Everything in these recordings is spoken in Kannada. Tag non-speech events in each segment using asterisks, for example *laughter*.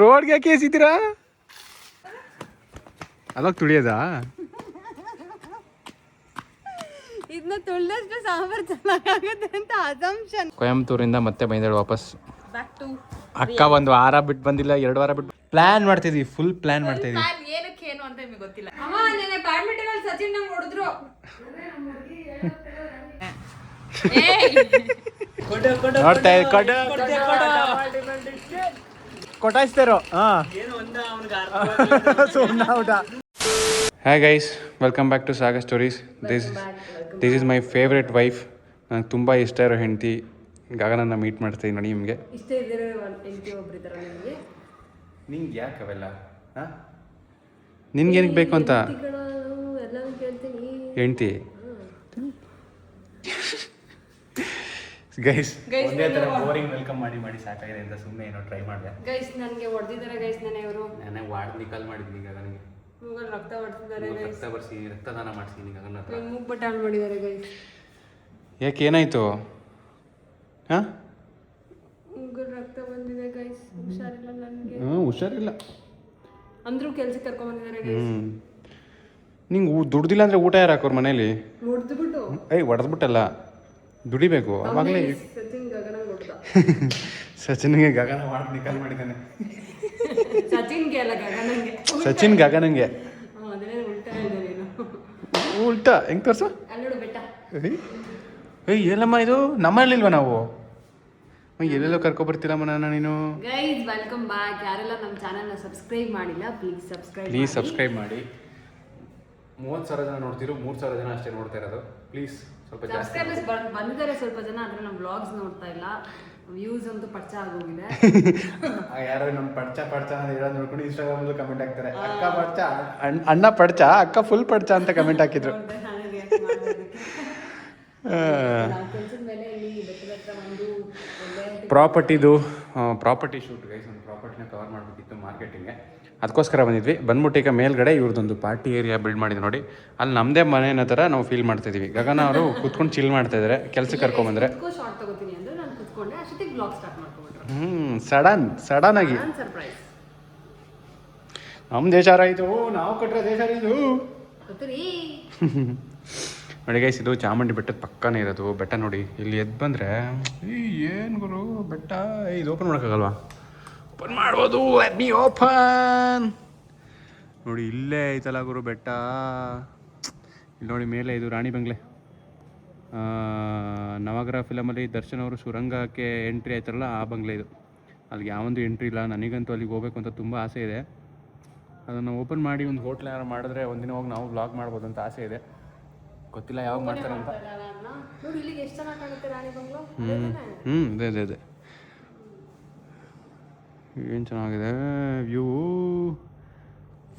ರೋಡ್ಗೆ ಯಾಕೆ ಎಸಿತೀರಾ? ಅವಾಗ ತುಳಿಯೋದಾ? ಇದನ್ನ ತುಳಿದಷ್ಟು ಸಾಂಬಾರ್ ಚೆನ್ನಾಗಾಗುತ್ತೆ ಅಂತ ಅಸಂಪ್ಷನ್ ಕೊಯಂಬತ್ತೂರಿಂದ ಮತ್ತೆ ಬಂದಿದ್ದಾಳೆ ವಾಪಸ್. ಬ್ಯಾಕ್ ಟು ಅಕ್ಕ ಒಂದು ವಾರ ಬಿಟ್ಟು ಬಂದಿಲ್ಲ ಎರಡು ವಾರ ಬಿಟ್ಟು ಪ್ಲಾನ್ ಮಾಡ್ತಿದ್ವಿ ಫುಲ್ ಪ್ಲಾನ್ ಮಾಡ್ತಿದ್ವಿ ಏನಕ್ಕೆ ಏನು ಅಂತ ನಿಮಗೆ ಗೊತ್ತಿಲ್ಲ. ಅಮ್ಮ ನೆನೆ ಬ್ಯಾಡ್ಮಿಂಟನ್ ಅಲ್ಲಿ ಸಚಿನ್ ನಂಗೆ ಹೊಡೆದ್ರು. ನೋಡ್ತಾ ಕೊಡ ಕೊಡ. ಕೊಟಾಯಿಸ್ತಾರೋ ಹಾ. Hi guys welcome back to Sagar stories this this is my favourite wife ನನಗೆ ತುಂಬ ಇಷ್ಟ ಇರೋ ಹೆಂಡತಿ. ಗಗನನ್ನ ಮೀಟ್ ಮಾಡ್ತೀನಿ ನೋಡಿ ನಿಮಗೆ. ನಿಂಗೆ ಯಾಕೆ ಅವೆಲ್ಲ? ಹಾಂ? ನಿನ್ಗೇನಕ್ಕೆ ಬೇಕು ಅಂತ? ಹೆಂಡ್ತಿ? *laughs* ಗೈಸ್ ಒಂದೇ ತರ ಬೋರಿಂಗ್ ವೆಲ್ಕಮ್ ಮಾಡಿ ಮಾಡಿ ಸಾಕಾಗಿದೆ ಅಂತ ಸುಮ್ಮನೆ ಏನೋ ಟ್ರೈ ಮಾಡಿದೆ. ಗೈಸ್ ನನಗೆ ಹೊಡೆದಿದ್ದಾರೆ ಗೈಸ್ ನನಗೆ ಇವರು. ನನಗೆ ವಾರ್ಡ್ ಕಾಲ್ ಮಾಡಿದ್ದೀನಿ ಈಗ ನನಗೆ. ಮೂಗಲ್ ರಕ್ತ ಹೊಡೆದಿದ್ದಾರೆ ಗೈಸ್ ರಕ್ತ ಬರ್ಸಿ ರಕ್ತದಾನ ಮಾಡಿಸಿದ್ದೀನಿ ಈಗ ಹತ್ರ. ಮೂಗ್ ಬಟ್ಟೆ ಹಾಳು ಮಾಡಿದ್ದಾರೆ ಗೈಸ್ ಯಾಕೆ ಏನಾಯ್ತು? ಹಾ? ಮೂಗಲ್ ರಕ್ತ ಬಂದಿದೆ ಗೈಸ್ ಹುಷಾರಿಲ್ಲ ನನಗೆ. ಹ್ಞೂ ಹುಷಾರಿಲ್ಲ. ಅಂದ್ರೂ ಕೆಲ್ಸಕ್ಕೆ ಕರ್ಕೊಂಡು ಬಂದಿದ್ದಾರೆ ಹ್ಞೂ ಗೈಸ್ ನಿಂಗೆ ದುಡ್ದಿಲ್ಲ ಅಂದ್ರೆ ಊಟ ಯಾರು ಹಾಕೋರು ಮನೇಲಿ? ಹೊಡೆದ್ಬಿಟ್ಟು ಏಯ್ ಹೊಡೆದ್ಬಿಟ್ಟಲ್ಲ ದುಡಿಬೇಕು. ಅವಾಗಲೇ *laughs* ಸಚಿನ್ಗೆ ಗಗನ ಮಾಡಿ ನಿಕಾಲ್ ಮಾಡಿದ್ದಾನೆ. *laughs* ಸಚಿನ್ ಗಗನಂಗೆ. ಉಲ್ಟಾ ಹೆಂಗ್ ತೋರ್ಸ? ಏಯ್ ಏನಮ್ಮ ಎಲ್ಲಮ್ಮ ಇದು? ನಮ್ಮಲ್ಲಿಲ್ವ ನಾವು? ಎಲ್ಲೆಲ್ಲೋ ಎಲ್ಲೆಲ್ಲೋ ಕರ್ಕೊಬರ್ತಿಲ್ಲಮ್ಮ ನಾನು ನೀನು? ಗೈಸ್ ವೆಲ್ಕಮ್ ಬ್ಯಾಕ್ ಯಾರೆಲ್ಲ ನಮ್ಮ ಚಾನಲ್ನ ಸಬ್ಸ್ಕ್ರೈಬ್ ಮಾಡಿಲ್ಲ ಪ್ಲೀಸ್ ಸಬ್ಸ್ಕ್ರೈಬ್ ಪ್ಲೀಸ್ ಸಬ್ಸ್ಕ್ರೈಬ್ ಮಾಡಿ. ಮೂವತ್ತು ಸಾವಿರ ಜನ ನೋಡ್ತಿರೋ ಮೂರು ಸಾವಿರ ಜನ ಅಷ್ಟೇ ನೋಡ್ತಾ ಇರೋದು. ಪ್ಲೀಸ್ ಸ್ವಲ್ಪ ಜಾಸ್ತಿ ಸಬ್ಸ್ಕ್ರೈಬರ್ಸ್ ಬಂದಿದ್ದಾರೆ ಸ್ವಲ್ಪ ಜನ ಆದ್ರೆ ನಮ್ಮ ಬ್ಲಾಗ್ಸ್ ನೋಡ್ತಾ ಇಲ್ಲ. ವ್ಯೂಸ್ ಅಂತೂ ಪರ್ಚ ಆಗೋಗಿದೆ. *laughs* ಯಾರು ಯಾರೋ ನಮ್ಮ ಪಡ್ಚ ಪಡ್ಚ ಅಂತ ಹೇಳೋದು ನೋಡ್ಕೊಂಡು ಅಲ್ಲಿ ಕಮೆಂಟ್ ಹಾಕ್ತಾರೆ. ಅಕ್ಕ ಪಡ್ಚ? ಅಣ್ಣ- ಅಣ್ಣ ಪಡ್ಚ? ಅಕ್ಕ ಫುಲ್ ಪಡ್ಚ ಅಂತ ಕಮೆಂಟ್ ಹಾಕಿದ್ರು. ಪ್ರಾಪರ್ಟಿದು ಪ್ರಾಪರ್ಟಿ ಶೂಟ್ ಗೈಸ್ ಒಂದು ಪ್ರಾಪರ್ಟಿನ ಕವರ್ ಮಾಡಬೇಕಿತ್ತು ಮಾರ್ಕೆಟಿಂಗ್ಗೆ ಅದಕ್ಕೋಸ್ಕರ ಬಂದಿದ್ವಿ. ಬಂದ್ಬಿಟ್ಟು ಈಗ ಮೇಲ್ಗಡೆ ಇವ್ರದ್ದೊಂದು ಪಾರ್ಟಿ ಏರಿಯಾ ಬಿಲ್ಡ್ ಮಾಡಿದ್ವಿ ನೋಡಿ. ಅಲ್ಲಿ ನಮ್ಮದೇ ಮನೆಯ ಥರ ನಾವು ಫೀಲ್ ಮಾಡ್ತಿದ್ವಿ. ಗಗನ ಅವರು ಕುತ್ಕೊಂಡು ಚಿಲ್ ಮಾಡ್ತಾ ಇದ್ದಾರೆ ಕೆಲ್ಸಕ್ಕೆ ಕರ್ಕೊಂಬಂದ್ರೆ ಮಾಡ್ಕೊಂಡ್ಬಿಟ್ರು. ಹ್ಞೂ ಸಡನ್ ಸಡನ್ ಆಗಿ. ನಮ್ಮ ದೇಶ ಆಯ್ತು ನಾವು ಕಟ್ಟರೆ ದೇಶ ಇದು ನೋಡಿ ಗೈಸ್ ಇದು ಚಾಮುಂಡಿ ಬೆಟ್ಟದ ಪಕ್ಕನೇ ಇರೋದು. ಬೆಟ್ಟ ನೋಡಿ. ಇಲ್ಲಿ ಎದ್ದು ಬಂದರೆ ಏನು ಗುರು? ಬೆಟ್ಟ ಇದು ಓಪನ್ ಮಾಡೋಕ್ಕಾಗಲ್ವಾ? ಓಪನ್ ಮಾಡ್ಬೋದು ಲೆಟ್ ಮೀ ಓಪನ್ ನೋಡಿ ಇಲ್ಲೇ ಐತಲ್ಲ ಗುರು ಬೆಟ್ಟ. ಇಲ್ಲಿ ನೋಡಿ ಮೇಲೆ ಇದು ರಾಣಿ ಬಂಗ್ಲೆ. ನವಗ್ರಹ ಫಿಲಮಲ್ಲಿ ದರ್ಶನ್ ಅವರು ಸುರಂಗಕ್ಕೆ ಎಂಟ್ರಿ ಆಯ್ತಾರಲ್ಲ ಆ ಬಂಗ್ಲೆ ಇದು. ಅಲ್ಲಿಗೆ ಯಾವೊಂದು ಎಂಟ್ರಿ ಇಲ್ಲ ನನಗಂತೂ ಅಲ್ಲಿಗೆ ಹೋಗ್ಬೇಕು ಅಂತ ತುಂಬ ಆಸೆ ಇದೆ. ಅದನ್ನು ಓಪನ್ ಮಾಡಿ ಒಂದು ಹೋಟ್ಲ್ ಏನಾರು ಮಾಡಿದ್ರೆ ಒಂದಿನ ಹೋಗಿ ನಾವು ಬ್ಲಾಗ್ ಮಾಡ್ಬೋದು ಅಂತ ಆಸೆ ಇದೆ. ಗೊತ್ತಿಲ್ಲ ಯಾವಾಗ ಮಾಡ್ತಾರೆ ಅಂತ. ಹ್ಞೂ ಹ್ಞೂ ಅದೇ ಅದೇ ಅದೇ. ಏನು ಚೆನ್ನಾಗಿದೆ ವ್ಯೂ.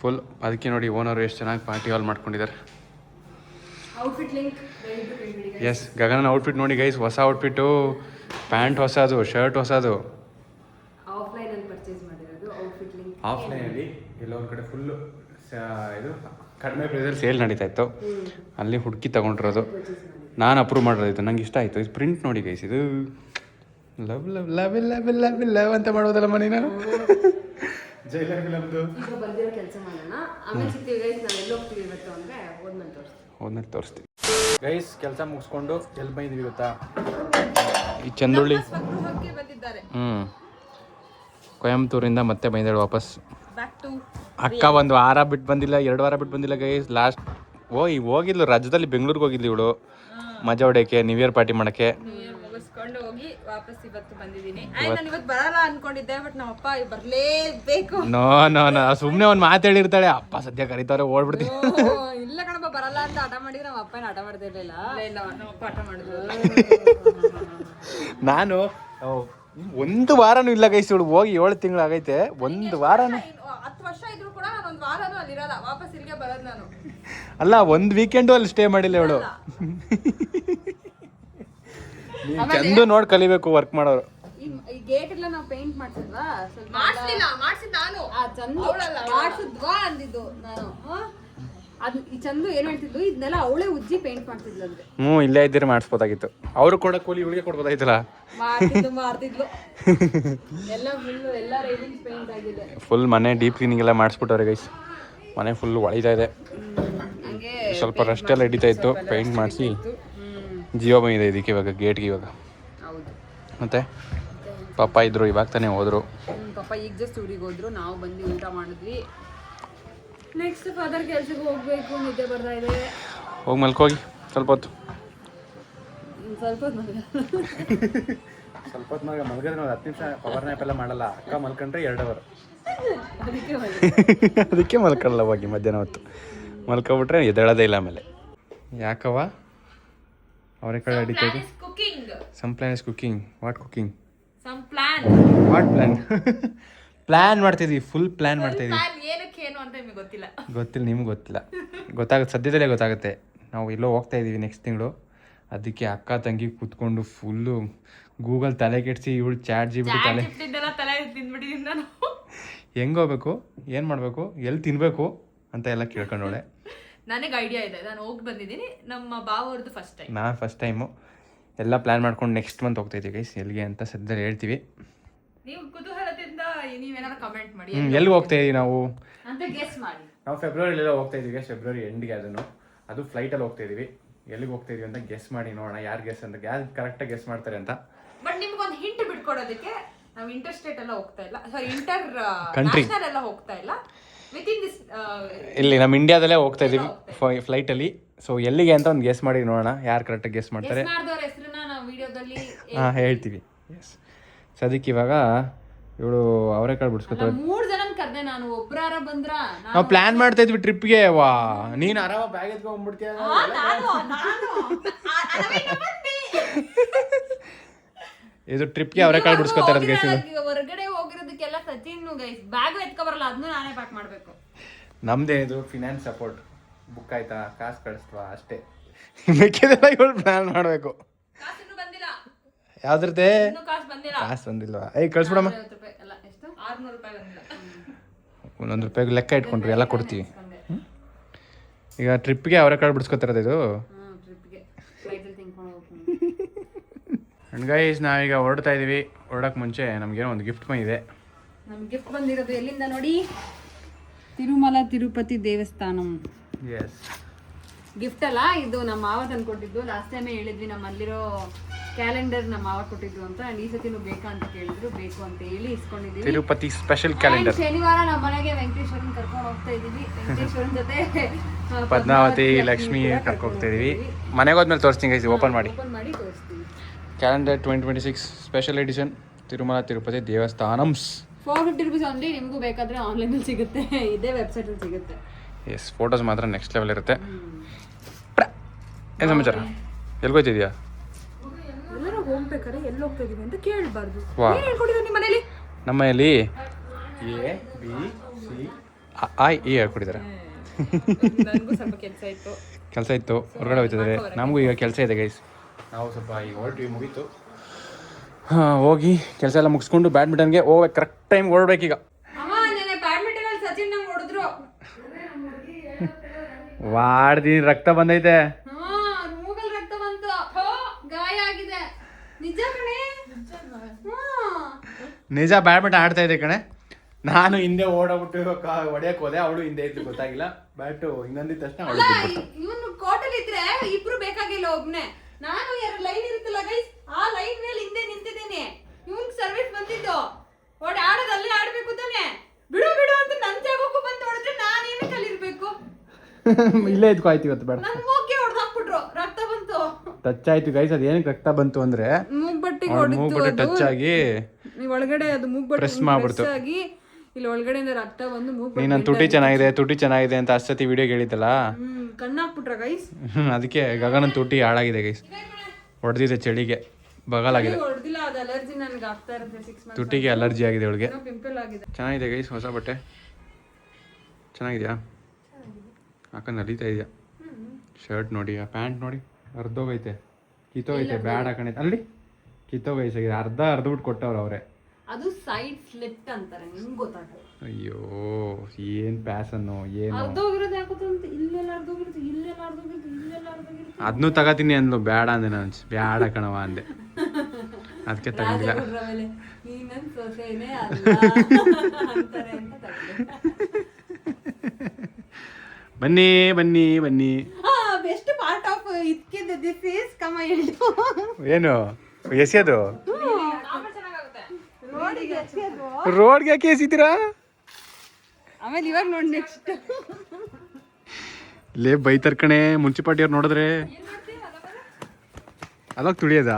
ಫುಲ್. ಅದಕ್ಕೆ ನೋಡಿ ಓನರ್ ಎಷ್ಟು ಚೆನ್ನಾಗಿ ಪಾರ್ಟಿ ಹಾಲ್ ಮಾಡ್ಕೊಂಡಿದ್ದಾರೆ. ಎಸ್ ಗಗನ ಔಟ್ಫಿಟ್ ನೋಡಿ ಗೈಸ್ ಹೊಸ ಔಟ್ಫಿಟ್ಟು ಪ್ಯಾಂಟ್ ಹೊಸದು ಶರ್ಟ್ ಹೊಸದು. ಆಫ್ಲೈನಲ್ಲಿ ಎಲ್ಲೋ ಒಂದು ಕಡೆ ಫುಲ್ಲು ಇದು ಕಡಿಮೆ ಪ್ರೈಸಲ್ಲಿ ಸೇಲ್ ನಡೀತಾ ಇತ್ತು. ಅಲ್ಲಿ ಹುಡುಕಿ ತಗೊಂಡಿರೋದು. ನಾನು ಅಪ್ರೂವ್ ಮಾಡಿರೋದು ನಂಗೆ ಇಷ್ಟ ಆಯಿತು. ಇದು ಪ್ರಿಂಟ್ ನೋಡಿ ಗೈಸ್ ಇದು love love love love love love ಅಂತ ಮಾಡೋದಲ್ಲ ಮನೆ ನಾನು? ಫಿಲಮ್ದು ಈಗ ಬಂದಿರೋ ಕೆಲಸ ಮಾಡೋಣ. ಆಮೇಲೆ ಸಿಗ್ತೀವಿ ಗೈಸ್ ನಾವು ಎಲ್ಲಿ ಹೋಗ್ತೀವಿ ಇವತ್ತು ಅಂದ್ರೆ ಹೋದ್ಮೇಲೆ ತೋರಿಸ್ತೀವಿ ಹೋದ್ಮೇಲೆ ತೋರಿಸ್ತೀವಿ ಗೈಸ್ ಕೆಲಸ ಮುಗಿಸ್ಕೊಂಡು ಎಲ್ಲಿ ಬಂದಿದ್ವಿ ಗೊತ್ತಾ? ಈ ಚಂದುಳ್ಳಿ ಸ್ವಗೃಹಕ್ಕೆ ಬಂದಿದ್ದಾರೆ. ಹ್ಞೂ ಕೊಯಂಬತ್ತೂರಿಂದ ಮತ್ತೆ ಬಂದಿದ್ದಾಳೆ ವಾಪಸ್. ಬ್ಯಾಕ್ ಟು ಅಕ್ಕ ಒಂದು ವಾರ ಬಿಟ್ಟು ಬಂದಿಲ್ಲ ಎರಡು ವಾರ ಬಿಟ್ಟು ಬಂದಿಲ್ಲ ಗೈಸ್ ಲಾಸ್ಟ್ ಓ ಈಗ ಹೋಗಿದ್ಲು ರಾಜ್ಯದಲ್ಲಿ ಬೆಂಗಳೂರಿಗೆ ಹೋಗಿದ್ಲು ಇವಳು. ಮಜಾ ಹೊಡೆಯಕ್ಕೆ ನ್ಯೂ ಇಯರ್ ಪಾರ್ಟಿ ಮಾಡೋಕ್ಕೆ. ಮುಗಿಸ್ಕೊಂಡು ಹೋಗಿ ವಾಪಸ್ ಇವತ್ತು ಬಂದಿದ್ದೀನಿ. ನಾನು ಇವತ್ತು ಬರಲ್ಲ ಅನ್ಕೊಂಡಿದ್ದೆ ಬಟ್ ನಮ್ಮ ಅಪ್ಪ ಬರ್ಲೇಬೇಕು. ನೋ ನೋ ನೋ ಸುಮ್ಮನೆ ಒಂದು ಮಾತು ಹೇಳಿರ್ತಾಳೆ. ಅಪ್ಪ ಸದ್ಯ ಕರೀತಾರೆ ಓಡ್ಬಿಡ್ತೀನಿ. ಇಲ್ಲ ಕಣಪ್ಪ ಬರಲ್ಲ ಅಂತ ಹಠ ಮಾಡಿದ್ರೆ ನಮ್ಮ ಅಪ್ಪನ ಹಠ ಮಾಡ್ತಿರ್ಲಿಲ್ಲ. ಇಲ್ಲ ನಮ್ಮಪ್ಪ ಹಠ ಮಾಡಿದ್ರು. ನಾನು ಒಂದು ವಾರನೂ ಇಲ್ಲ ಗೈಸ್ ಇವಳು ಹೋಗಿ ಏಳು ತಿಂಗಳು ಆಗೈತೆ. ಒಂದು ವಾರನೂ ಹತ್ತು ವರ್ಷ ಇದ್ರು ಕೂಡ ನಾನು ಒಂದು ವಾರನೂ ಅಲ್ಲಿರಲ್ಲ ವಾಪಸ್ ಇಲ್ಲಿಗೆ ಬರೋದು ನಾನು. ಅಲ್ಲ ಒಂದು ವೀಕೆಂಡು ಅಲ್ಲಿ ಸ್ಟೇ ಮಾಡಿಲ್ಲ ಇವಳು. ಚಂದು ನೋಡಿ ಕಲಿಬೇಕು ವರ್ಕ್ ಮಾಡೋರು. ಈ ಗೇಟ್ ಎಲ್ಲ ನಾವು ಪೇಂಟ್ ಮಾಡ್ಸಿದ್ವಾ? ಸ್ವಲ್ಪ ಮಾಡಿಸಿಲ್ಲ ಮಾಡ್ಸಿದ್ ನಾನು. ಆ ಚಂದ ಮಾಡ್ಸಿದ್ವಾ ಅಂದಿದ್ದು ನಾನು. ಅದು ಈ ಚಂದು ಏನ್ ಹೇಳ್ತಿದ್ಲು? ಇದನ್ನೆಲ್ಲ ಅವಳೇ ಉಜ್ಜಿ ಪೇಂಟ್ ಮಾಡ್ತಿದ್ಲು ಅಂದ್ರೆ ಹ್ಞೂ ಇಲ್ಲೇ ಇದ್ದರೆ ಮಾಡಿಸ್ಬೋದಾಗಿತ್ತು. ಅವರು ಕೂಡ ಕೂಲಿ ಇವಳಿಗೆ ಕೊಡ್ಬೋದಾಗಿತ್ತಲ್ಲ? ಮಾಡ್ತಿದ್ಲು ಮಾಡ್ತಿದ್ಲು. *laughs* ಎಲ್ಲ ಫುಲ್ ಎಲ್ಲ ರೈಲಿಂಗ್ಸ್ ಪೇಂಟ್ ಆಗಿದೆ. ಫುಲ್ ಮನೆ ಡೀಪ್ ಕ್ಲೀನಿಂಗ್ ಎಲ್ಲ ಮಾಡಿಸ್ಬಿಟ್ಟವ್ರೆ ಗೈಸ್ ಮನೆ ಫುಲ್ ಒಳಿತಾ ಇದೆ. ಸ್ವಲ್ಪ ರಸ್ಟ್ ಎಲ್ಲ ಹಿಡಿತಾ ಇತ್ತು. ಪೇಂಟ್ ಮಾಡಿಸಿ. ಜಿಯೋ ಬಂದಿದೆ ಇದಕ್ಕೆ ಇವಾಗ ಗೇಟ್ಗೆ ಇವಾಗ. ಮತ್ತೆ? ಪಾಪ ಇದ್ರು ಇವಾಗ ತಾನೇ ಹೋದ್ರು. ಪಾಪ ಈಗ ಜಸ್ಟ್ ಊರಿಗೆ ಹೋದ್ರು ನಾವು ಬಂದು ಊಟ ಮಾಡಿದ್ವಿ. ನೆಕ್ಸ್ಟ್ ಫಾದರ್ ಕೆಲ್ಸಕ್ಕೆ ಹೋಗ್ಬೇಕು ನಿದ್ದೆ ಬರ್ತಾ ಇದೆ. ಹೋಗಿ ಮಲ್ಕೋಗಿ ಸ್ವಲ್ಪ ಹೊತ್ತು. ಸ್ವಲ್ಪ. ಸ್ವಲ್ಪ ಹೊತ್ತು ಮಗ ಮಲ್ಗಿದ್ರೆ ಹತ್ತು ನಿಮಿಷ ಪವರ್ ನ್ಯಾಪ್ ಎಲ್ಲ ಮಾಡಲ್ಲ. ಅಕ್ಕ ಮಲ್ಕೊಂಡ್ರೆ ಎರಡು ಅವರ್ ಅದಕ್ಕೆ *laughs* ಮಲ್ಕೊಳ್ಳಲ್ಲ ಹೋಗಿ ಮಧ್ಯಾಹ್ನ ಹೊತ್ತು. ಮಲ್ಕೊಬಿಟ್ರೆ ಎದ್ದೇಳೋದೇ ಇಲ್ಲ ಆಮೇಲೆ. ಯಾಕವ ಅವರೇ ಕಡೆ ಅಡಿತಾ ಇದೆ cooking some plan is cooking what cooking some plan what plan plan ಮಾಡ್ತಿದ್ವಿ ಫುಲ್ ಪ್ಲಾನ್ ಮಾಡ್ತಾ ಪ್ಲಾನ್ ಏನಕ್ಕೆ ಏನು ಅಂತ ನಿಮಗೆ ಗೊತ್ತಿಲ್ಲ. ಗೊತ್ತಿಲ್ಲ ನಿಮ್ಗೆ ಗೊತ್ತಿಲ್ಲ. ಗೊತ್ತಾಗುತ್ತೆ ಸದ್ಯದಲ್ಲೇ ಗೊತ್ತಾಗುತ್ತೆ. ನಾವು ಎಲ್ಲೋ ಹೋಗ್ತಾ ಇದ್ದೀವಿ ನೆಕ್ಸ್ಟ್ ತಿಂಗಳು. ಅದಕ್ಕೆ ಅಕ್ಕ ತಂಗಿ ಕೂತ್ಕೊಂಡು ಫುಲ್ಲು ಗೂಗಲ್ ತಲೆ ಕೆಡಿಸಿ ಇವಳು ಚಾಟ್ ಜಿ ಬಿಟ್ಟು ತಲೆ ಹೆಂಗೋಗ್ಬೇಕು ಹೆಂಗೆ ಹೋಗ್ಬೇಕು? ಏನು ಮಾಡಬೇಕು? ಎಲ್ಲಿ ತಿನ್ನಬೇಕು ಅಂತ ಎಲ್ಲ ಕೇಳ್ಕೊಂಡವಳೆ. ನನಗೆ ಐಡಿಯಾ ಇದೆ. ನಾನು ಹೋಗಿ ಬಂದಿದ್ದೀನಿ. ನಮ್ಮ ಬಾವವ್ರದ್ದು ಫಸ್ಟ್ ಟೈಮ್ ನಾನು ಫಸ್ಟ್ ಟೈಮು ಎಲ್ಲ ಪ್ಲ್ಯಾನ್ ಮಾಡ್ಕೊಂಡು ನೆಕ್ಸ್ಟ್ ಮಂತ್ ಹೋಗ್ತಾ ಇದ್ದೀವಿ ಗೈಸ್ ಎಲ್ಲಿಗೆ ಅಂತ ಸದ್ಯದಲ್ಲಿ ಹೇಳ್ತೀವಿ. ನೀವು ಕುತೂಹಲದಿಂದ ನೀವೇನಾದ್ರು ಕಮೆಂಟ್ ಮಾಡಿ. ಹ್ಞೂ ಎಲ್ಲಿಗೆ ಹೋಗ್ತಾ ಇದ್ದೀವಿ ನಾವು? ಅಂತ ಗೆಸ್ ಮಾಡಿ. ನಾವು ಫೆಬ್ರವರಿಲೆಲ್ಲ ಹೋಗ್ತಾ ಇದ್ದೀವಿ ಫೆಬ್ರವರಿ ಎಂಡ್ಗೆ ಅದನ್ನು. ಅದು ಫ್ಲೈಟಲ್ಲಿ ಹೋಗ್ತಾ ಇದ್ದೀವಿ ಎಲ್ಲಿಗೆ ಹೋಗ್ತಾ ಇದೀವಿ ಅಂತ ಗೆಸ್ ಮಾಡಿ ನೋಡೋಣ ಯಾರು ಗೆಸ್ ಅಂತ. ಯಾರು ಕರೆಕ್ಟಾಗಿ ಗೆಸ್ ಮಾಡ್ತಾರೆ ಅಂತ. ಬಟ್ ನಿಮ್ಗೊಂದು ಹಿಂಟ್ ಬಿಟ್ಕೊಡೋದಕ್ಕೆ ನಾವು ಇಂಟರ್ ಸ್ಟೇಟ್ ಎಲ್ಲ ಹೋಗ್ತಾ ಇಲ್ಲ. ಸಾರಿ ಇಂಟರ್ ಕಂಟ್ರಿ ನ್ಯಾಷನಲ್ ಎಲ್ಲ ಹೋಗ್ತಾ ಇಲ್ಲ. ಇಲ್ಲಿ ನಮ್ಮ ಇಂಡಿಯಾದಲ್ಲೇ ಹೋಗ್ತಾ ಇದೀವಿ ಫ್ಲೈಟ್ ಅಲ್ಲಿ ಸೊ ಎಲ್ಲಿಗೆ ಅಂತ ಒಂದು ಗೆಸ್ ಮಾಡಿ ನೋಡೋಣ. ಯಾರು ಕರೆಕ್ಟಾಗಿ ಗೆಸ್ ಮಾಡ್ತಾರೆ? *laughs* ಹಾಂ ಹೇಳ್ತೀವಿ. ಎಸ್ ಅದಕ್ಕೆ ಇವಾಗ ಇವಳು ಅವರೇ ಕಾಳು ಬಂದ್ರ ನಾವು ಪ್ಲಾನ್ ಮಾಡ್ತಾ ಇದ್ವಿ ಟ್ರಿಪ್ಗೆ ವಾ ನೀನ್ ಆರಾಮ ಬ್ಯಾಗ್ ಎತ್ಕೊಂಡ್ಬಿಡ್ತೀಯ *laughs* ಇದು ಟ್ರಿಪ್ಗೆ ಅವರೆಕಾಳು ಕಾಳು ಬಿಡಿಸ್ಕೊತಾರೆ ಗೈಸ್ ಇದು ಹೊರಗಡೆ ಹೋಗಿರೋದಕ್ಕೆಲ್ಲ ಸಚಿನ್ ಗೈಸ್ ಬ್ಯಾಗ್ ಎತ್ಕೊ ಬರಲ್ಲ ಅದನ್ನು ನಾನೇ ಪ್ಯಾಕ್ ಮಾಡಬೇಕು. ನಮ್ದೇ ಇದು ಫಿನಾನ್ಸ್ ಸಪೋರ್ಟ್ ಬುಕ್ ಆಯ್ತಾ? ಕಾಸು ಕಳಿಸ್ತವಾ? ಅಷ್ಟೇ. ಮಿಕ್ಕಿದೆಲ್ಲ ಇವಳು ಪ್ಲಾನ್ ಮಾಡಬೇಕು. ಕಾಸು ಇನ್ನೂ ಬಂದಿಲ್ಲ. ಯಾವ್ದ್ರದ್ದೇ? ಇನ್ನೂ ಕಾಸು ಬಂದಿಲ್ಲ. ಕಾಸು ಬಂದಿಲ್ವಾ? ಏಯ್ ಕಳ್ಸ್ಬಿಡಮ್ಮ. ಐವತ್ತು ರೂಪಾಯಿ ಅಲ್ಲ ಎಷ್ಟು? ಆರ್ನೂರು ರೂಪಾಯಿ ಬಂದಿಲ್ಲ. ಒಂದೊಂದು ರೂಪಾಯಿಗೆ ಲೆಕ್ಕ ಇಟ್ಕೊಂಡ್ರಿ ಎಲ್ಲ ಕೊಡ್ತೀವಿ. ಈಗ ಟ್ರಿಪ್ಗೆ ಅವರೆಕಾಳು ಬಿಡಿಸ್ಕೊತಿರೋದು ಇದು? ಹ್ಮ್ ಟ್ರಿಪ್ಗೆ ಫ್ಲೈಟಲ್ಲಿ ತಿನ್ಕೊಂಡು ಹೋಗ್ತೀನಿ. ಗೈಸ್ ನಾವೀಗ ಹೊರಡ್ತಾ ಇದೀವಿ. ಹೊರಡಕ್ಕೆ ಮುಂಚೆ ನಮಗೇನೋ ಒಂದು ಗಿಫ್ಟ್ ಬಂದಿದೆ ನಮ್ಗೆ ಗಿಫ್ಟ್ ಬಂದಿರೋದು ಎಲ್ಲಿಂದ ನೋಡಿ? ತಿರುಮಲ ತಿರುಪತಿ ದೇವಸ್ಥಾನಂ. ಎಸ್ ಗಿಫ್ಟ್ ಅಲ್ಲ ಇದು ನಮ್ಮ ಮಾವ ತಂದ್ಕೊಟ್ಟಿದ್ದು. ಲಾಸ್ಟ್ ಟೈಮೇ ಹೇಳಿದ್ವಿ ನಮ್ಮಲ್ಲಿರೋ ಕ್ಯಾಲೆಂಡರ್ ನಮ್ಮ ಮಾವ ಕೊಟ್ಟಿದ್ದು ಅಂತ. ಅಂಡ್ ಈ ಸತಿನೂ ಬೇಕಾ ಅಂತ ಕೇಳಿದ್ರು. ಬೇಕು ಅಂತ ಹೇಳಿ ಇಸ್ಕೊಂಡಿದ್ದೀವಿ. ತಿರುಪತಿ ಸ್ಪೆಷಲ್ ಕ್ಯಾಲೆಂಡರ್ ಶನಿವಾರ ನಮ್ಮ ಮನೆಗೆ ವೆಂಕಟೇಶ್ವರನ್ ಕರ್ಕೊಂಡು ಹೋಗ್ತಾ ಇದೀವಿ ವೆಂಕಟೇಶ್ವರನ್ ಜೊತೆ ಪದ್ಮಾವತಿ ಲಕ್ಷ್ಮಿ ಕರ್ಕೊಂಡು ಹೋಗ್ತಾ ಇದೀವಿ ಮನೆಗೆ ಹೋದ್ಮೇಲೆ ತೋರಿಸ್ತೀನಿ ಗೈಸ್ ಓಪನ್ ಮಾಡಿ. ಓಪನ್ ಮಾಡಿ ತೋರಿಸ್ತೀವಿ calendar twenty twenty six special edition Tirumala Tirupati Devasthanams four fifty rupees only ನಿಮಗೂ ಬೇಕಾದ್ರೆ ಆನ್ಲೈನಲ್ಲಿ ಸಿಗುತ್ತೆ. ಇದೇ ವೆಬ್ಸೈಟಲ್ಲಿ ಸಿಗುತ್ತೆ. ಎಸ್ ಫೋಟೋಸ್ ಮಾತ್ರ ನೆಕ್ಸ್ಟ್ ಲೆವೆಲ್ ಇರುತ್ತೆ. ಏನು ಸಮಾಚಾರ ಎಲ್ಗೋಯ್ತಿದ್ಯಾ ಎಲ್ಲರೂ ಹೋಗ್ಬೇಕಾದ್ರೆ ಎಲ್ಲಿ ಹೋಗ್ತಾ ಇದೀವಿ ಅಂತ ಕೇಳಬಾರ್ದು. ವಾ. ಹೇಳ್ಕೊಡಿದ್ರು ನಿಮ್ಮ ಮನೇಲಿ? ನಮ್ಮ ಮನೆಯಲ್ಲಿ A B C I A ಹೇಳ್ಕೊಟ್ಟಿದ್ದಾರೆ ನನಗೂ ಸ್ವಲ್ಪ ಕೆಲಸ ಇತ್ತು. ಕೆಲಸ ಇತ್ತು ಹೊರಗಡೆ ಹೋಗ್ತಿದ್ದಾರೆ ನಮಗೂ ಈಗ ಕೆಲಸ ಇದೆ ಗೈಸ್ ನಾವು ಸ್ವಲ್ಪ ಈಗ ಹೊರಟಿವಿ ಮುಗೀತು. ಹೋಗಿ ಕೆಲಸ ಎಲ್ಲ ಮುಗಿಸ್ಕೊಂಡು ಬ್ಯಾಡ್ಮಿಂಟನ್ಗೆ ಹೋಗ್ಬೇಕು. ಕರೆಕ್ಟ್ ಟೈಮ್ ಓಡಬೇಕೀಗ ವಾಡ್ದಿ ರಕ್ತ ಬಂದೈತೆ. ನಿಜ ಬ್ಯಾಡ್ಮಿಂಟನ್ ಆಡ್ತಾ ಇದೆ ಕಣೆ. ನಾನು ಹಿಂದೆ ಓಡಾಬಿಟ್ಟು ಹೊಡೆಯಕ್ ಹೋದೆ. ಅವಳು ಹಿಂದೆ ಇದ್ದು ಗೊತ್ತಾಗಿಲ್ಲ. ಬ್ಯಾಟು ಹಿಂಗಂದಿದ ತಕ್ಷಣ ಇವನು ಕೋಟಲ್ ಇದ್ರೆ ಇಬ್ರು ಬೇಕಾಗಿಲ್ಲ ಒಬ್ನೇ. ನಾನು ಎರಡು ಲೈನ್ ಇರುತ್ತಲ್ಲ ಗೈಸ್ ಆ ಲೈನ್ ಮೇಲೆ ಹಿಂದೆ ಸರ್ವಿಸ್ ಬಂದಿದ್ದು. ಓಡಿ ಆಡೋದು ಅಲ್ಲೇ ಆಡ್ಬೇಕು ತಾನೆ. ಬಿಡು ಬಿಡು ಅಂತ ನನ್ ಜಾಗಕ್ಕೂ ಬಂದು ಹೊಡೆದ್ರೆ ನಾನೇನು ಕಲಿರ್ಬೇಕು? *laughs* ಇಲ್ಲೇ ಇದ್ಕೋ ಆಯ್ತು ಇವತ್ತು ಬೇಡ. ನನ್ ಮೂಗ್ಗೆ ಹೊಡೆದು ಹಾಕ್ಬಿಟ್ರು. ರಕ್ತ ಬಂತು. ಟಚ್ ಆಯ್ತು ಗೈಸ್ ಅದು ಏನಕ್ಕೆ ರಕ್ತ ಬಂತು ಅಂದ್ರೆ ಮೂಗ್ಬಟ್ಟಿಗೆ ಅವ್ಳ ಮೂಗ್ಬಿಟ್ಟು ಟಚ್ ಆಗಿ ಈ ಒಳಗಡೆ ಅದು ಮೂಗ್ಬಟ್ಟಿ Press ಮಾಡ್ಬಿಡ್ತು. ಆಗಿ ಇಲ್ಲಿ ಒಳಗಡೆಯಿಂದ ರಕ್ತ ಬಂದು ಮೂಗ್ ನೀನು ನನ್ನ ತುಟಿ ಚೆನ್ನಾಗಿದೆ ತುಟಿ ಚೆನ್ನಾಗಿದೆ ಅಂತ ಅಷ್ಟತಿ ವಿಡಿಯೋ ಹೇಳಿದ್ದಲ್ಲ? ಹ್ಮ್ ಕಣ್ಣಾಕ್ಬಿಟ್ರ ಗೈಸ್ ಹ್ಮ್, *laughs* ಅದಕ್ಕೆ ಗಗನ ತುಟಿ ಹಾಳಾಗಿದೆ ಗೈಸ್ ಹೊಡೆದಿದೆ ಚಳಿಗೆ. ಬಗಲಾಗಿದೆ ಹೊಡೆದಿಲ್ಲ ಅದು ಅಲರ್ಜಿ ನನ್ಗೆ ಆಗ್ತಾ ಇರುತ್ತೆ ಸಿಕ್ಸ್ ಮಂತ್ ತುಟಿಗೆ ಅಲರ್ಜಿ ಆಗಿದೆ ಅವಳಿಗೆ. ಪಿಂಪಲ್ ಆಗಿದೆ. ಚೆನ್ನಾಗಿದೆ ಗೈಸ್ ಹೊಸ ಬಟ್ಟೆ. ಚೆನ್ನಾಗಿದೆಯಾ? ಅಕ್ಕ ನಲಿತಾ ಇದೆಯಾ? ಶರ್ಟ್ ನೋಡಿ ಆ ಪ್ಯಾಂಟ್ ನೋಡಿ ಅರ್ಧೋಗೈತೆ. ಕಿತ್ತೋಗೈತೆ ಬ್ಯಾಡ್ ಹಾಕೊಂಡೈತೆ ಅಲ್ಲಿ ಕಿತ್ತೋಗೈತೆ ಅರ್ಧ ಅರ್ಧಬಿಟ್ಟು ಕೊಟ್ಟವ್ರು ಅವರೇ. ಅದು ಸೈಡ್ ಸ್ಲಿಟ್ ಅಂತಾರೆ ನಿಮ್ಗೆ ಗೊತ್ತಾಗಲ್ಲ. ಅಯ್ಯೋ ಏನ್ ಪ್ಯಾಸನ್ನು ಏನು? ಅರ್ಧೋಗಿರೋದು ಯಾಕೋತ ಅಂತ ಇಲ್ಲೆಲ್ಲ ಅರ್ಧೋಗಿರುತ್ತೆ ಇಲ್ಲೆಲ್ಲ ಅರ್ಧೋಗಿರುತ್ತೆ ಇಲ್ಲೆಲ್ಲ ಅರ್ಧೋಗಿರುತ್ತೆ. ಅದನ್ನೂ ತಗತೀನಿ ಅಂದ್ಲು ಬೇಡ ಅಂದೆ ನಾನು. ಬೇಡ ಕಣವ ಅಂದೆ. ಅದಕ್ಕೆ ತಗೊಂಡಿಲ್ಲ. *laughs* ಬನ್ನಿ ಬನ್ನಿ ಬನ್ನಿ. ಬೆಸ್ಟ್ ಪಾರ್ಟ್ ಆಫ್ ಇದಕ್ಕೆ ದಿಸ್ ಈಸ್ ಕಮ ಏನು? ಎಸಿ ಅದು ಎಸೆಯೋದು. ರೋಡ್ಗೆ ಯಾಕೆ ಎಸಿತೀರಾ? ಆಮೇಲೆ ಇವಾಗ ನೋಡಿ ನೆಕ್ಸ್ಟ್ ಲೇ ಬೈತರ್ ಕಣೆ ಮುನ್ಸಿಪಾಲ್ಟಿಯವ್ರು ನೋಡಿದ್ರೆ. ಅದಾಗ ತುಳಿಯೋದಾ?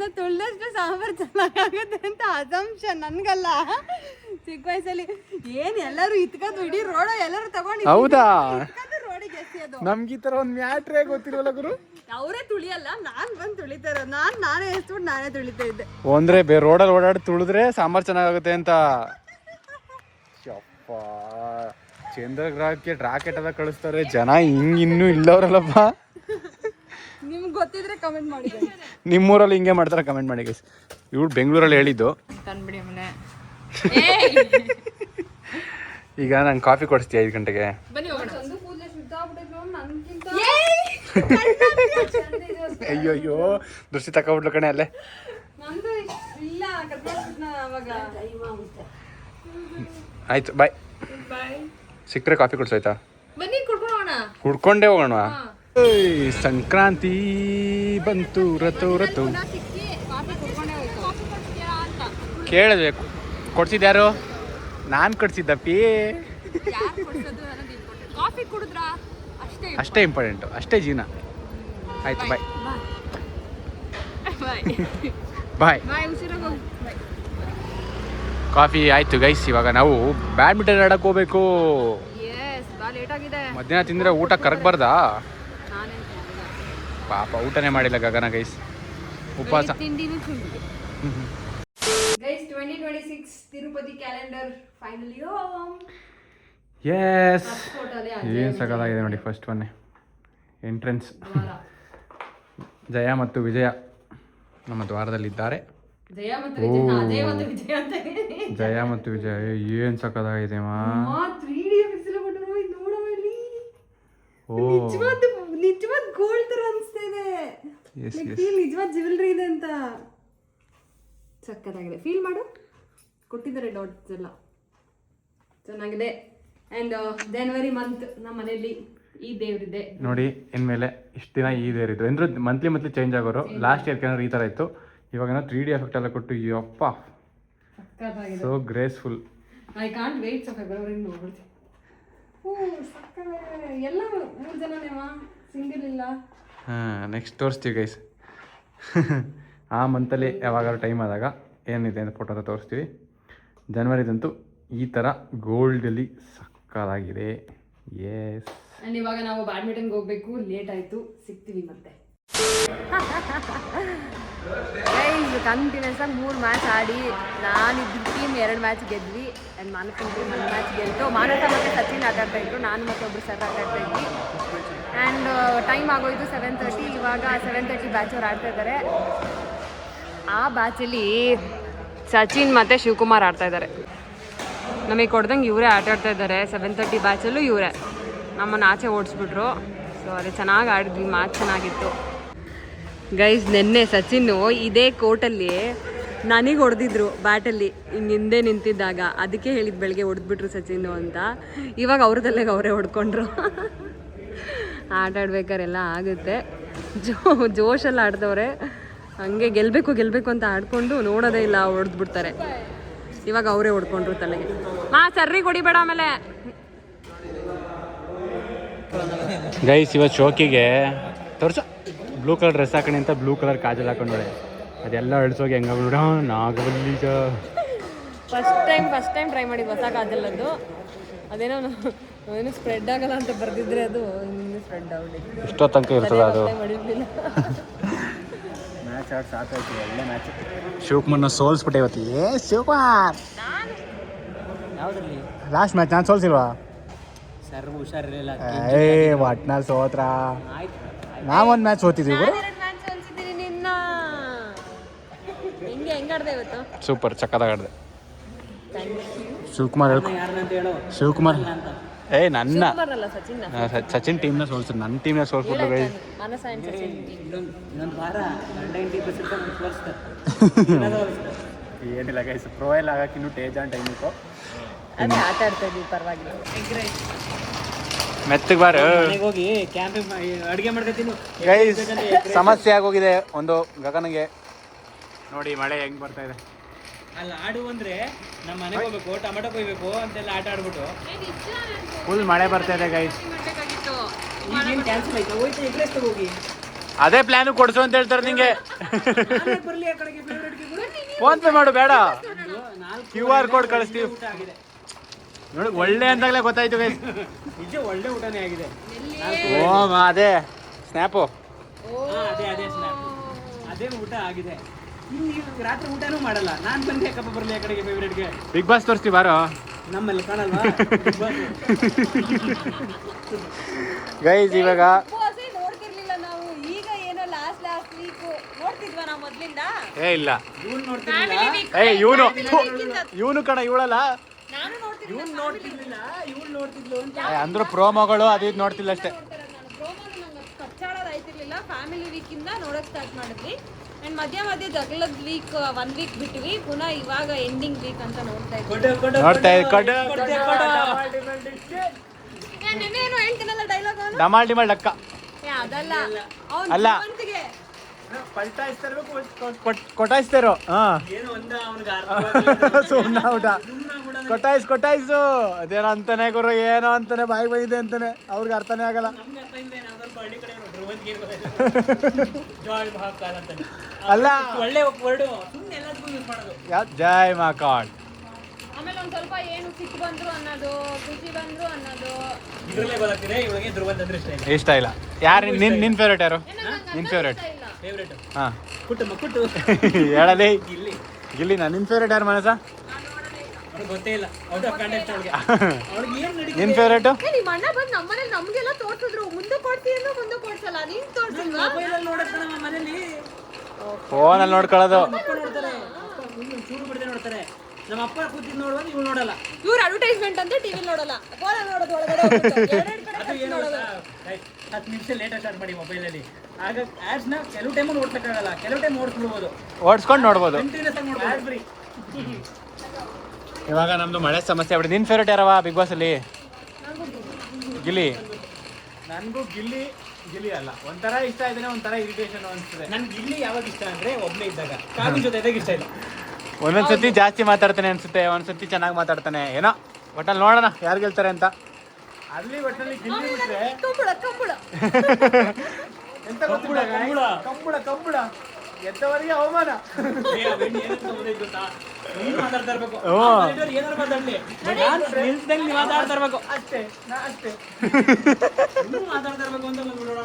ಇದನ್ನ ತುಳ್ದಷ್ಟು ಸಾಂಬಾರ್ ಚೆನ್ನಾಗಾಗುತ್ತೆ ಅಂತ ಅಸಂಪ್ಷನ್ ನನ್ಗಲ್ಲ. ಚಿಕ್ಕ ವಯಸ್ಸಲ್ಲಿ ಏನ್ ಎಲ್ಲರೂ ಇತ್ಕೊಂಡು ಇಡೀ ರೋಡ ಎಲ್ಲರೂ ತಗೊಂಡು ಹೌದಾ? ರೋಡಿಗೆ ಎಸೆಯೋದು. ನಮ್ಗೆ ಈ ತರ ಒಂದು ಮ್ಯಾಟ್ರೇ ಗೊತ್ತಿರೋಲ್ಲ ಗುರು? ಅವರೇ ತುಳಿಯಲ್ಲ ನಾನ್ ಬಂದು ಇರೋದು. ನಾನ್ ನಾನೇ ಎಸ್ಬಿಟ್ಟು ನಾನೇ ತುಳಿತಾ ಇದ್ದೆ. ಅಂದ್ರೆ ಬೇ ರೋಡಲ್ಲಿ ಓಡಾಡಿ ತುಳಿದ್ರೆ ಸಾಂಬಾರ್ ಚೆನ್ನಾಗಾಗುತ್ತೆ ಅಂತ. ಯಪ್ಪ ಚಂದ್ರಗ್ರಹಕ್ಕೆ ರಾಕೆಟ್ ಎಲ್ಲ ಕಳಿಸ್ತಾರೆ. ಜನ ಹಿಂಗ್ ಇನ್ನೂ ಇಲ್ಲವ್ರಲ್ಲಪ್ಪ. ಗೊತ್ತಿದ್ರೆ ಕಮೆಂಟ್ ಮಾಡಿ ನಿಮ್ಮೂರಲ್ಲಿ ಹಿಂಗೆ ಮಾಡ್ತಾರೆ ಕಮೆಂಟ್ ಮಾಡಿ ಗೈಸ್ ಇವ್ರು ಬೆಂಗಳೂರಲ್ಲಿ ಹೇಳಿದ್ದು. ತಂದ್ಬಿಡಿ ಮನೆ. *laughs* ಈಗ ನಂಗೆ ಕಾಫಿ ಕೊಡಿಸ್ತೀಯ ಐದು ಗಂಟೆಗೆ? ಬನ್ನಿ ಹೋಗೋಣ. ಅಯ್ಯೋ ಅಯ್ಯೋ ದೃಷ್ಟಿ ತಕೊಬಿಟ್ಲು ಕಣೆ ಅಲ್ಲೇ. ಆಯ್ತು ಬಾಯ್ ಬಾಯ್ ಸಿಕ್ಕರೆ ಕಾಫಿ ಕುಡ್ಸೋಯ್ತಾ ಬನ್ನಿ ಕುಡ್ಕೊಂಡು ಹೋಗೋಣ. ಹುಡ್ಕೊಂಡೇ ಹೋಗೋಣ ಸಂಕ್ರಾಂತಿ ಬಂತು ರತು ರತು ಕೇಳಿದೆ ಕೊಡ್ಸಿದ್ಯಾರು ನಾನು ಕೊಡ್ಸಿದ್ದಪ್ಪಿ ಅಷ್ಟೇ ಇಂಪಾರ್ಟೆಂಟು ಅಷ್ಟೇ ಜೀವನ. ಆಯ್ತು ಬಾಯ್ *laughs* ಬಾಯ್ ಕಾಫಿ ಆಯ್ತು ಗೈಸ್ ಇವಾಗ ನಾವು ಬ್ಯಾಡ್ಮಿಂಟನ್ ಆಡಕ್ಕೆ ಹೋಗ್ಬೇಕು. ಮಧ್ಯಾಹ್ನ ತಿಂದ್ರೆ ಊಟ ಕರಗಬಾರ್ದಾ? ಪಾಪ ಊಟನೇ ಮಾಡಿಲ್ಲ ಗಗನ ಗೈಸ್ ಉಪವಾಸ. Guys twenty twenty six Tirupati calendar finally home yes ಏನು ನೋಡಿ ಫಸ್ಟ್ ಒನ್ ಎಂಟ್ರೆನ್ಸ್ ಜಯ ಮತ್ತು ವಿಜಯ ನಮ್ಮ ದ್ವಾರದಲ್ಲಿದ್ದಾರೆ. ಜಯ ಮತ್ತು ವಿಜಯ. ಏನ್ ಮತ್ತು ವಿಜಯ ಅಂತ ಜಯ ಮತ್ತು ವಿಜಯ. ಏನು ಸಕ್ಕದಾಗಿದೆ ಮಾ. ಓ. ನಿಜವಾದ ಗೋಲ್ಡ್ ತರ ಅನಿಸ್ತಿದೆ ಎಸ್ ನಿಜವಾದ ಜ್ಯುವೆಲ್ರಿ ಇದೆ ಅಂತ. ಸಕ್ಕತ್ತಾಗಿದೆ ಫೀಲ್ ಮಾಡು. ಕೊಟ್ಟಿದ್ದಾರೆ ಡಾಟ್ಸ್ ಎಲ್ಲ. ಚೆನ್ನಾಗಿದೆ. ಅಂಡ್ ಜನವರಿ ಮಂತ್ ನಮ್ಮ ಮನೆಯಲ್ಲಿ ಈ ದೇವರಿದೆ. ನೋಡಿ ಇನ್ಮೇಲೆ ಇಷ್ಟು ದಿನ ಈ ದೇವ್ರಿದ್ರು. ಅಂದ್ರೆ ಮಂತ್ಲಿ ಮಂತ್ಲಿ ಚೇಂಜ್ ಆಗೋರು. ಲಾಸ್ಟ್ ಇಯರ್ ಏನಾದ್ರು ಈ ಥರ ಇತ್ತು. ಇವಾಗ ತ್ರೀ ಡಿ ಎಫೆಕ್ಟ್ ಎಲ್ಲ ಕೊಟ್ಟು ಯಪ್ಪ. So graceful I can't wait so February ನೋಡ್ಬಿಡ್ತೀನಿ. ಹ್ಞೂ ಸಕ್ಕ ಎಲ್ಲ ಮೂರು ಜನನೇವಾ ಸಿಂಗಲ್ ಇಲ್ಲ. ಹಾಂ ನೆಕ್ಸ್ಟ್ ತೋರಿಸ್ತೀವಿ ಗೈಸ್ *laughs* ಆ ಮಂತಲ್ಲಿ ಯಾವಾಗಾದ್ರು ಟೈಮ್ ಆದಾಗ ಏನಿದೆ ಅಂತ ಫೋಟೋ ತೋರಿಸ್ತೀವಿ. ಜನವರಿದಂತೂ ಈ ಥರ ಗೋಲ್ಡಲ್ಲಿ ಸಕ್ಕದಾಗಿದೆ ಎಸ್ ಅಂಡ್ ಇವಾಗ ನಾವು ಬ್ಯಾಡ್ಮಿಂಟನ್ಗೆ ಹೋಗಬೇಕು ಲೇಟ್ ಆಯಿತು ಸಿಗ್ತೀವಿ ಮತ್ತೆ. ಕಂಟಿನ್ಯೂಸ್ ಆಗಿ ಮೂರು ಮ್ಯಾಚ್ ಆಡಿ ನಾನು ಇದ್ದ ಟೀಮ್ ಎರಡು ಮ್ಯಾಚ್ ಗೆದ್ವಿ. ಆ್ಯಂಡ್ ಮಾನಸ ಟೀಮ್ ಒಂದು ಮ್ಯಾಚ್ ಗೆದ್ದು, ಮಾನಸ ಮತ್ತು ಸಚಿನ್ ಆಟ ಇದ್ರು. ನಾನು ಮತ್ತು ಒಬ್ಬರು ಸರ್ ಆಟ ಆಡ್ತಾ ಇದ್ವಿ ಆ್ಯಂಡ್ ಟೈಮ್ ಆಗೋಯ್ತು ಸೆವೆನ್ ತರ್ಟಿ ಇವಾಗ ಸೆವೆನ್ ತರ್ಟಿ ಬ್ಯಾಚ್ ಅವ್ರು ಆಡ್ತಾ ಇದ್ದಾರೆ ಆ ಬ್ಯಾಚಲ್ಲಿ ಸಚಿನ್ ಮತ್ತು ಶಿವಕುಮಾರ್ ಆಡ್ತಾ ಇದ್ದಾರೆ ನಮಗೆ ಕೊಡ್ದಂಗೆ ಇವರೇ ಆಟ ಆಡ್ತಾ ಇದ್ದಾರೆ ಸೆವೆನ್ ತರ್ಟಿ ಬ್ಯಾಚಲ್ಲೂ ಇವರೇ. ನಮ್ಮನ್ನು ಆಚೆ ಓಡಿಸ್ಬಿಟ್ರು. ಸೊ ಅದೇ ಚೆನ್ನಾಗಿ ಆಡಿದ್ವಿ ಮ್ಯಾಚ್ ಚೆನ್ನಾಗಿತ್ತು. ಗೈಸ್ ನೆನ್ನೆ ಸಚಿನ್ ಇದೇ ಕೋರ್ಟಲ್ಲಿ ನನಗೆ ಹೊಡೆದಿದ್ರು ಬ್ಯಾಟಲ್ಲಿ ಹಿಂಗೆ ಹಿಂದೆ ನಿಂತಿದ್ದಾಗ. ಅದಕ್ಕೆ ಹೇಳಿದ ಬೆಳಗ್ಗೆ ಹೊಡೆದ್ಬಿಟ್ರು ಸಚಿನ್ ಅಂತ. ಇವಾಗ ಅವ್ರದಲ್ಲೇ ಅವರೇ ಹೊಡ್ಕೊಂಡ್ರು. ಆಟ ಆಡ್ಬೇಕಾರೆಲ್ಲ ಆಗುತ್ತೆ. ಜೋ, ಜೋಶಲ್ಲಿ ಆಡ್ದವ್ರೆ. ಹಂಗೆ ಗೆಲ್ಲಬೇಕು ಗೆಲ್ಲಬೇಕು ಅಂತ ಆಡ್ಕೊಂಡು ನೋಡೋದೇ ಇಲ್ಲ, ಹೊಡೆದ್ಬಿಡ್ತಾರೆ. ಇವಾಗ ಅವರೇ ಹೊಡ್ಕೊಂಡ್ರು ತಲೆಗೆ. ಮಾ, ಸರ್ರಿ ಹೊಡಿಬೇಡ ಆಮೇಲೆ. ಗೈಸ್ ಇವತ್ತು ಶೋಕಿಗೆ ತೋರ್ಸು. ಬ್ಲೂ ಕಲರ್ ಡ್ರೆಸ್ ಹಾಕೊಂಡು ಅಂತ ಬ್ಲೂ ಕಲರ್ ಕಾಜಲ್ ಹಾಕೊಂಡೋಳೆ ಅದೆಲ್ಲ ಅಳಿಸೋಗಿ ಹೆಂಗ ನಾಗವಲ್ಲೀಗ first time first time try ಮಾಡಿದ್ದು ಹೊಸ ಕಾಜಲ್ಲದ್ದು ಅದೇನೋ ಏನು ಸ್ಪ್ರೆಡ್ ಆಗಲ್ಲ ಅಂತ ಬರ್ದಿದ್ರೆ ಅದು ಇನ್ನು ಸ್ಪ್ರೆಡ್ ಆಗಲಿ ಇಷ್ಟೋ ತನಕ ಇರ್ತದ ಅದು. ಮ್ಯಾಚ್ ಆಡ್ ಸಾಕಾಯ್ತು ಒಳ್ಳೆ ಮ್ಯಾಚ್ ಶಿವಕುಮಾರ್ನ ಸೋಲ್ಸ್ಬಿಟ್ಟೆ ಇವತ್ತು. ಏ ಶಿವಕುಮಾರ್! ಯಾವ್ದ್ರಲ್ಲಿ? ಲಾಸ್ಟ್ ಮ್ಯಾಚ್ ನಾನು ಸೋಲ್ಸಿಲ್ವಾ? ಸರ್ ಹುಷಾರಿರಲಿಲ್ಲ ಏ ಒಟ್ನಲ್ಲಿ ಸೋತ್ರ ಆಯ್ತು. ನಾವೊಂದು ಮ್ಯಾಚ್ ಇವತ್ತು? ಸೂಪರ್ ಚಕ್ಕದ ಆಡ್ದೆ. ಯು ಶಿವಕುಮಾರ್ ಹೇಳ್ಕೊ ಶಿವಕುಮಾರ್. ಏ ನನ್ನ ಸಚಿನ್ ಟೀಮ್ನ ಸೋಲ್ಸಿದ್ರು ನನ್ನ ಟೀಮ್ನ ಸೋಲ್ಸ್ಬಿಟ್ಟು ಏನಿಲ್ಲ ಗೈಸ್ ಪ್ರೋ ಎಲ್ಲ ಆಗಕ್ಕೆ ಇನ್ನೂ ಟೇಜ್ ಆನ್ ಟೈಮ್ ಇತ್ತು ಆಟ ಆಡ್ತಾ ಇದ್ವಿ ಪರವಾಗಿಲ್ಲ. ಮೆತ್ತಗೆ ಬಾರ. ಹೋಗಿ ಕ್ಯಾಂಪಿಂಗ್ ಅಡುಗೆ ಮಾಡ್ಕೊತೀನಿ ಗೈಸ್ ಸಮಸ್ಯೆ ಆಗೋಗಿದೆ ಒಂದು ಗಗನಿಗೆ. ನೋಡಿ ಮಳೆ ಹೆಂಗ್ ಬರ್ತಾ ಇದೆ. ಅಲ್ಲಿ ಆಡು ಅಂದ್ರೆ ನಮ್ಮ ಮನೆಗೆ ಹೋಗ್ಬೇಕು ಟೊಮೆಟೊ ಕೊಯ್ಬೇಕು ಅಂತೆಲ್ಲ ಆಟ ಆಡ್ಬಿಟ್ಟು. ಫುಲ್ ಮಳೆ ಬರ್ತಾ ಇದೆ ಗೈಸ್ ಈಗೇನು ಕ್ಯಾನ್ಸಲ್ ಆಯ್ತು? ಹೋಯ್ತು? ಎಗ್ರೆಸ್ ಹೋಗಿ ಅದೇ ಪ್ಲಾನ್ ಕೊಡ್ಸು ಅಂತ ಹೇಳ್ತಾರೆ ನಿಂಗೆ. ಫೋನ್ ಪೇ ಮಾಡು ಬೇಡ. ಕ್ಯೂ ಆರ್ ಕೋಡ್ ಕಳಿಸ್ತೀವಿ. ಆಗಿದೆ. ನೋಡಿ ಒಳ್ಳೆ ಅಂದಾಗಲೇ ಗೊತ್ತಾಯ್ತು ಗೈಸ್ ನಿಜ ಒಳ್ಳೆ ಊಟನೇ ಆಗಿದೆ. ಓ ಮಾ, ಅದೇ. ಸ್ನ್ಯಾಪು ಅದೇ ಅದೇ ಸ್ನ್ಯಾಪ್ ಅದೇ ಊಟ ಆಗಿದೆ. ರಾತ್ರಿ ಊಟನೂ ಮಾಡಲ್ಲ. ನಾನು ಬಂದೆ ಕಪ್ಪ ಬರಲಿ ಆ ಕಡೆಗೆ ಫೇವ್ರೇಟ್ಗೆ ಬಿಗ್ ಬಾಸ್ ತೋರಿಸ್ತೀವಿ ಬಾರೋ. ನಮ್ಮಲ್ಲಿ ಕಾಣಲ್ವಾ? ಗೈಸ್ ಇವಾಗ ಉಪವಾಸ ನೋಡ್ತಿರ್ಲಿಲ್ಲ ನಾವು. ಈಗ ಏನೋ ಲಾಸ್ಟ್ ಲಾಸ್ಟ್ ವೀಕ್ ನೋಡ್ತಿದ್ವಾ ನಾವು ಮೊದ್ಲಿಂದ? ಏ ಇಲ್ಲ. ಇವ್ನು ಇವನು ಇವನು ಕಣ ಇವಳಲ್ಲ. ನಾನು ನೋಡ್ತಿರ್ಲಿಲ್ಲ ಇವ್ನು ನೋಡ್ತಿರ್ಲಿಲ್ಲ ಇವ್ಳು ನೋಡ್ತಿದ್ಲು ಅಂತ. ಅಂದ್ರು ಪ್ರೋಮೋಗಳು ಅದು ಇದು ನೋಡ್ತಿಲ್ಲ ಅಷ್ಟೇ. ನಾನು ಪ್ರೋಮೋನು ನಂಗೆ ಕಚ್ಚಾಡೋದು ಆಯ್ತಿರ್ಲಿಲ್ಲ ಫ್ಯಾಮಿಲಿ ವೀಕಿಂದ ನೋಡಕ್ ಸ್ಟಾರ್ಟ್ ಮಾಡಿದ್ವಿ. ಅಂಡ್ ಮಧ್ಯ ಮಧ್ಯ ಜಗಳದ ವೀಕ್ ಒನ್ ವೀಕ್ ಬಿಟ್ವಿ ಪುನಃ ಇವಾಗ ಎಂಡಿಂಗ್ ವೀಕ್ ಅಂತ ನೋಡ್ತಾ ನೋಡ್ತಾ ಹೇಳ್ತೀನಲ್ಲ ಡೈಲಾಗ್ ಅವನು? ಡಮಾಲ್ ಡಿಮಾಲ್ ಅಕ್ಕ ಏ ಅದಲ್ಲ. ಅವ್ನು ಅಲ್ಲ. ಜೀವಂತಿಗೆ ಪಲ್ಟಾಯಿಸ್ತಾ ಇರ್ಬೇಕು, ಕೊಟ್ ಕೊಟ್ಟಾಯಿಸ್ತಾರೋ. ಹಾ. ಏನು ಒಂದ ಅವನಿಗೆ ಅರ್ಥ *laughs* ಸುಮ್ಮನೆ ಊಟ. ಕೊಟ್ಟಾಯ್ಸ್ ಕೊಟ್ಟಾಯ್ಸು. ಅದೇನೋ ಅಂತಾನೆ ಗುರು ಏನೋ ಅಂತಾನೆ ಬಾಯಿ ಬೈದೆ ಅಂತಾನೆ. ಅವ್ರಿಗೆ ಅರ್ಥನೇ ಆಗಲ್ಲ. ಅಲ್ಲ. ಒಳ್ಳೆ ವರ್ಡ್ ಯಾವ ಜೈ ಮಾ ಕಾಡ್ ಆಮೇಲೆ ಒಂದ್ ಸ್ವಲ್ಪ ಏನು ಸಿಕ್ಕ ಬಂದ್ರು ಅನ್ನೋದು ಖುಷಿ ಬಂದ್ರು ಅನ್ನೋದು. ಇದ್ರಲ್ಲೇ ಗೊತ್ತಾಗ್ತಿದೆ ಇವಳಿಗೆ ಧ್ರುವಂತ ಅಂದ್ರೆ ಇಷ್ಟ ಇಲ್ಲ. ಇಷ್ಟ ಇಲ್ಲ. ಯಾರು ನಿನ್ ನಿನ್ ಫೇವ್ರೇಟ್ ಯಾರು? ನಿನ್ ಫೇವ್ರೇಟ್ ಫೇವ್ರೇಟ್ ಹಾ. ಕುಟುಂಬ ಕುಟ್ಟು *laughs* ಹೇಳಲಿ. ಇಲ್ಲಿ. ಗಿಲ್ಲಿ ಗಿಲ್ಲಿನ? ನಿನ್ ಫೇವ್ರೇಟ್ ಯಾರು ಮನಸ ಗೊತ್ತೇ ಇಲ್ಲ. ಔಟ್ ಆಫ್ ಕಾಂಟೆಕ್ಟ್ ಅವ್ಳಿಗೆ. *laughs* ಏನು ಏನ್ ನಡೀತಿದೆ? ನಿನ್ ಫೇವ್ರೇಟು ಏ, ನಿಮ್ಮ ಅಣ್ಣ ಬಂದ್ ನಮ್ಮನೇಲಿ ನಮ್ಗೆಲ್ಲ ತೋರ್ಸಿದ್ರು. ಮುಂದೆ ಕೊಡ್ತೀಯ ಮುಂದೆ ಕೊಡ್ಸಲ್ಲ. ನೀನ್ ತೋರ್ಸಿಲ್ವಾ? ಮೊಬೈಲ್ ಅಲ್ಲಿ ನೋಡಕ್ಕೆ ನಮ್ಮ ಮನೇಲಿ. ಫೋನಲ್ಲಿ ನೋಡ್ಕೊಳ್ಳೋದು. ಮಕ್ಕಳು ನೋಡ್ತಾರೆ. ಮುಂದೆ ಚೂರು ಬಿಡದೆ ನೋಡ್ತಾರೆ. ನಮ್ಮ ಅಪ್ಪ ಕೂತಿದ್ ನೋಡುವಾಗ ಇವ್ಳು ನೋಡಲ್ಲ. ಇವ್ರ ಅಡ್ವರ್ಟೈಸ್ಮೆಂಟ್ ಅಂತ ಟಿವಿ ನೋಡಲ್ಲ. ಫೋನ್ ನೋಡೋದು ಒಳಗಡೆ ಹೋಗ್ಬಿಟ್ಟು. ಎರಡೆರಡ್ ಕಡೆ ಅದು ಏನು ನೋಡೋದು. ಹತ್ತು ನಿಮಿಷ ಲೇಟ್ ಸ್ಟಾರ್ಟ್ ಮಾಡಿ ಮೊಬೈಲಲ್ಲಿ ಆಗ ನ ಕೆಲವು ಟೈಮ್ ನೋಡ್ಸಕ್ಕಾಗಲ್ಲ ಕೆಲವು ಟೈಮ್ ಓಡಿಸ್ಬಿಡ್ಬೋದು. ಓಡಿಸ್ಕೊಂಡು ನೋಡ್ಬೋದು. ಕಂಟಿನ್ಯೂಸ್ ಆಗಿ ನೋಡ್ಬೋದು. ಫ್ರೀ ಇವಾಗ ನಮ್ದು ಮಳೆ ಸಮಸ್ಯೆ ಬಿಡಿ ನಿನ್ ಫೇವ್ರೇಟ್ ಯಾರವ ಬಿಗ್ ಬಾಸ್ ಅಲ್ಲಿ? ಗಿಲ್ಲಿ. ನನಗೂ ಗಿಲ್ಲಿ ಗಿಲ್ಲಿ ಅಲ್ಲ. ಒಂಥರ ಇಷ್ಟ ಇದ್ದಾನೆ ಒಂಥರ ಇರಿಟೇಷನ್ ಅನ್ಸುತ್ತೆ. ನನ್ಗೆ ಗಿಲ್ಲಿ ಯಾವಾಗ ಇಷ್ಟ ಅಂದ್ರೆ ಒಬ್ಬನೇ ಇದ್ದಾಗ. ಕಾವಿ ಜೊತೆ ಇದ್ದಾಗ ಇಷ್ಟ ಇಲ್ಲ. ಒಂದೊಂದ್ಸತಿ ಜಾಸ್ತಿ ಮಾತಾಡ್ತಾನೆ ಅನ್ಸುತ್ತೆ ಒಂದ್ಸತಿ ಚೆನ್ನಾಗಿ ಮಾತಾಡ್ತಾನೆ. ಏನೋ ಒಟ್ಟಲ್ಲಿ ನೋಡೋಣ ಯಾರು ಗೆಲ್ತಾರೆ ಅಂತ. ಅಲ್ಲಿ ಒಟ್ಟಲ್ಲಿ ಗಿಲ್ಲಿ ಬಿಟ್ರೆ ಕಂಬಳ ಕಂಬಳ. ಎಂತ ಕಂಬಳ. ಕಂಬಳ ಕಂಬಳ. ಎದ್ದವರಿಗೆ ಅವಮಾನ? ಅಷ್ಟೇ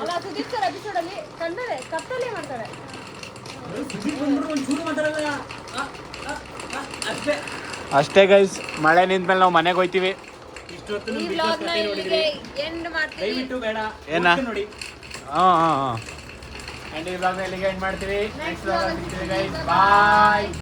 ಅಲ್ಲ ಸುದೀಪ್ ಸರ್ ಎಪಿಸೋಡ್ ಅಲ್ಲಿ ಮಾಡ್ತಾರೆ. ಗೈಸ್ ಮಳೆ ನಿಂತ್ಮೇಲೆ ನಾವು ಮನೆಗೆ ಹೋಯ್ತೀವಿ. ಈ Boss ನ ಇಲ್ಲಿಗೆ ಎಂಡ್ ಮಾಡ್ತೀವಿ ಏನ? ಹಾಂ ಹಾಂ. ಆ್ಯಂಡ್ ಈ ಬ್ಲಾಗ್ನ ಇಲ್ಲಿಗೆ ಎಂಡ್ ಮಾಡ್ತೀವಿ. ನೆಕ್ಸ್ಟ್ ಬ್ಲಾಗ್ ಸಿಗ್ತೀವಿ ಗೈಸ್ ಬಾಯ್